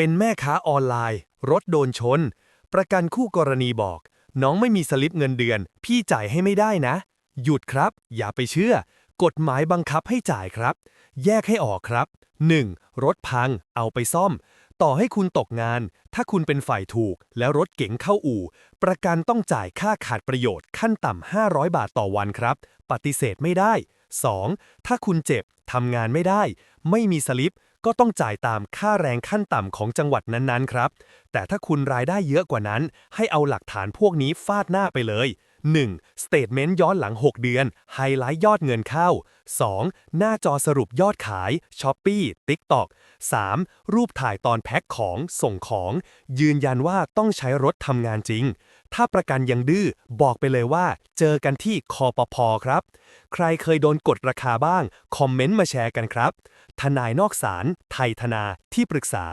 เป็นแม่ค้าออนไลน์ รถโดนชน ประกันคู่กรณีบอก น้องไม่มีสลิปเงินเดือน พี่จ่ายให้ไม่ได้นะ หยุดครับ อย่าไปเชื่อ กฎหมายบังคับให้จ่ายครับ แยกให้ออกครับ 1. รถพัง เอาไปซ่อม ต่อให้คุณตกงาน ถ้าคุณเป็นฝ่ายถูก แล้วรถเก๋งเข้าอู่ ประกันต้องจ่ายค่าขาดประโยชน์ขั้นต่ำ500 บาทต่อวันครับ ปฏิเสธไม่ได้ 2. ถ้าคุณเจ็บทำงานไม่ได้ ไม่มีสลิป ก็ต้องจ่ายตามค่าแรงขั้นต่ำของจังหวัดนั้นๆครับแต่ถ้าคุณรายได้เยอะกว่านั้น ให้เอาหลักฐานพวกนี้ฟาดหน้าไปเลย 1. สเตทเมนต์ย้อนหลัง 6 เดือน ไฮไลท์ยอดเงินเข้า 2. หน้าจอสรุปยอดขาย Shopee TikTok 3. รูปถ่ายตอนแพ็คของส่งของ ยืนยันว่าต้องใช้รถทำงานจริง ถ้าประกันยังดื้อบอกไปเลยว่า เจอกันที่คอปพอครับ ใครเคยโดนกดราคาบ้าง คอมเมนต์มาแชร์กันครับ ทนายนอกศาลไทยธนาที่ปรึกษา